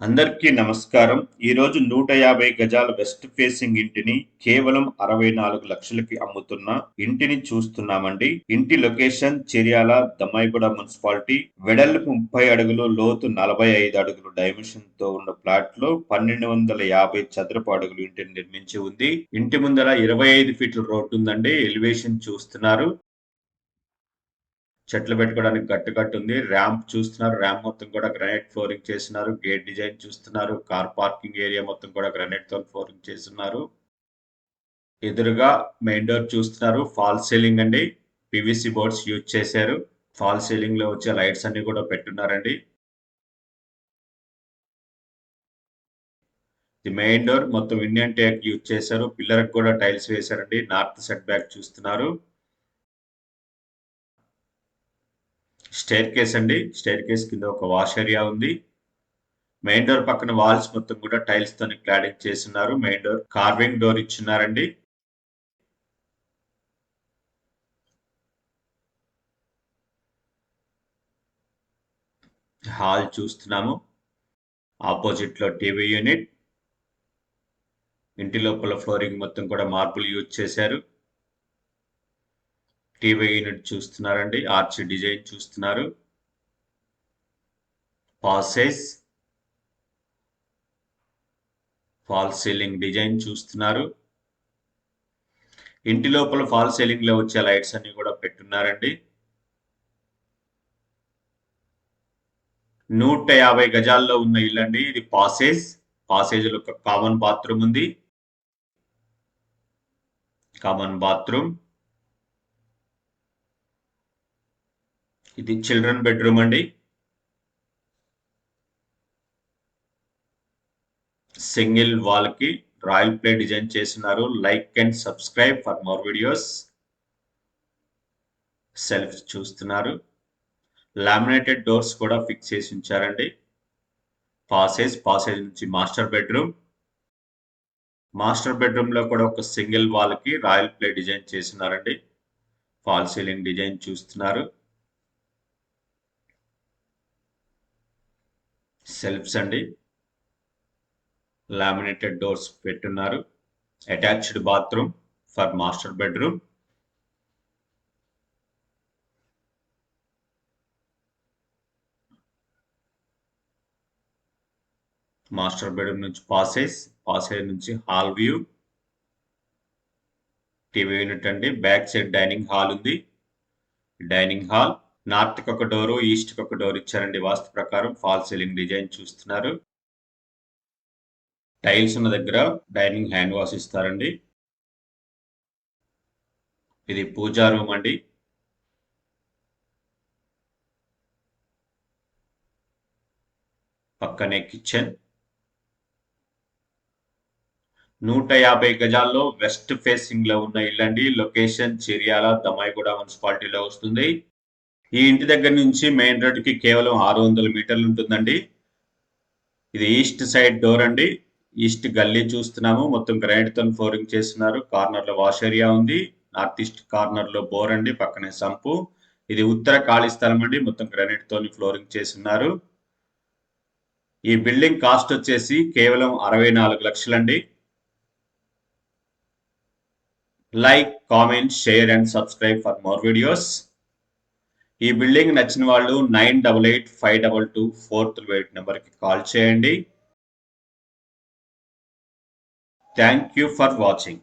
అందరికీ నమస్కారం. ఈ రోజు నూట యాభై గజాల వెస్ట్ ఫేసింగ్ ఇంటిని కేవలం అరవై నాలుగు లక్షలకి అమ్ముతున్న ఇంటిని చూస్తున్నామండి. ఇంటి లొకేషన్ చిర్యాల దమ్మాయిగూడ మున్సిపాలిటీ. వెడల్పు ముప్పై అడుగులు లోతు నలభై ఐదు అడుగులు డైమెన్షన్తో ఉన్న ప్లాట్లో పన్నెండు వందల యాభై చదరపు అడుగులు ఇంటిని నిర్మించి ఉంది. ఇంటి ముందర ఇరవై ఐదు ఫీట్ల రోడ్డు ఉందండి ఎలివేషన్ చూస్తున్నారు. చెట్లు పెట్టుకోవడానికి గట్టు గట్టు ఉంది ర్యాంప్ చూస్తున్నారు. ర్యాంప్ మొత్తం కూడా గ్రానైట్ ఫ్లోరింగ్ చేస్తున్నారు. గేట్ డిజైన్ చూస్తున్నారు. కార్ పార్కింగ్ ఏరియా మొత్తం కూడా గ్రానైట్తో ఫ్లోరింగ్ చేస్తున్నారు. ఎదురుగా మెయిన్ డోర్ చూస్తున్నారు. ఫాల్ సీలింగ్ అండి. పివిసి బోర్డ్స్ యూజ్ చేశారు. ఫాల్ సీలింగ్లో వచ్చే లైట్స్ అన్ని కూడా పెట్టున్నారండి. ది మెయిన్ డోర్ మొత్తం ఇండియన్ టేక్ యూజ్ చేశారు. పిల్లర్ కూడా టైల్స్ వేశారండి. నార్త్ సెట్ బ్యాక్ చూస్తున్నారు. స్టేర్ కేస్ అండి. స్టేర్ కేస్ కింద ఒక వాష్ ఏరియా ఉంది. మెయిన్ డోర్ పక్కన వాల్స్ మొత్తం కూడా టైల్స్ తోని క్లాడింగ్ చేస్తున్నారు. మెయిన్ డోర్ కార్వింగ్ డోర్ ఇచ్చున్నారండి. హాల్ చూస్తున్నాము. ఆపోజిట్లో టీవీ యూనిట్. ఇంటి లోపల ఫ్లోరింగ్ మొత్తం కూడా మార్పులు యూజ్ చేశారు. టీవీ యూనిట్ చూస్తున్నారండి ఆర్చ్ డిజైన్ చూస్తున్నారు. పాసెస్ ఫాల్ సీలింగ్ డిజైన్ చూస్తున్నారు. ఇంటి లోపల ఫాల్ సీలింగ్లో వచ్చే లైట్స్ అన్ని కూడా పెట్టున్నారండి. నూట యాభై గజాల్లో ఉన్న ఇల్లు అండి ఇది పాసేజ్ పాసేజ్లో ఒక కామన్ బాత్రూమ్ ఉంది. కామన్ బాత్రూమ్ ఇది చిల్డ్రన్ బెడ్రూమ్ అండి. సింగిల్ వాల్కి రాయల్ ప్లే డిజైన్ చేసినారు. Like and subscribe for more videos shelf చూస్తున్నారు. లామినేటెడ్ డోర్స్ కూడా ఫిక్స్ చేసి ఉంచారండి. పాసేజ్ పాసేజ్ నుంచి మాస్టర్ బెడ్రూమ్ మాస్టర్ బెడ్రూమ్లో కూడా ఒక సింగిల్ వాల్కి రాయల్ ప్లే డిజైన్ చేసినారండి. ఫాల్ సీలింగ్ డిజైన్ చూస్తున్నారు. సెల్ఫ్స్ అండి. లామినేటెడ్ డోర్స్ పెట్టున్నారు. Attached bathroom for master bedroom. Master bedroom నుంచి పాసేజ్ పాసేజ్ నుంచి హాల్ వ్యూ. టీవీ యూనిట్ అండి. బ్యాక్ సైడ్ డైనింగ్ హాల్ ఉంది. Dining hall. నార్త్కి ఒక డోరు ఈస్ట్కి ఒక డోర్ ఇచ్చారండి వాస్తు ప్రకారం. ఫాల్ సీలింగ్ డిజైన్ చూస్తున్నారు. టైల్స్ ఉన్న దగ్గర డైనింగ్ హ్యాండ్ వాష్ ఇస్తారండి. ఇది పూజా రూమ్ అండి. పక్కనే కిచెన్. నూట యాభై గజాల్లో వెస్ట్ ఫేసింగ్లో ఉన్న ఇల్లండి. లొకేషన్ చిర్యాల దమాయిగూడ మున్సిపాలిటీలో వస్తుంది. ఈ ఇంటి దగ్గర నుంచి మెయిన్ రోడ్కి కేవలం ఆరు వందల మీటర్లు ఉంటుందండి. ఇది ఈస్ట్ సైడ్ డోర్ అండి. ఈస్ట్ గల్లీ చూస్తున్నాము. మొత్తం గ్రైండ్ ఫ్లోరింగ్ చేస్తున్నారు. కార్నర్లో వాష్ ఏరియా ఉంది. నార్త్ ఈస్ట్ కార్నర్లో బోర్ అండి పక్కనే సంపు. ఇది ఉత్తర ఖాళీ స్థలం అండి. మొత్తం గ్రానైట్తో ఫ్లోరింగ్ చేస్తున్నారు. ఈ బిల్డింగ్ కాస్ట్ వచ్చేసి కేవలం అరవై నాలుగు లక్షలండి. Like comment share and subscribe for more videos. ఈ బిల్డింగ్ నచ్చిన వాళ్ళు nine double eight five double two four three eight నెంబర్కి కాల్ చేయండి. Thank you for watching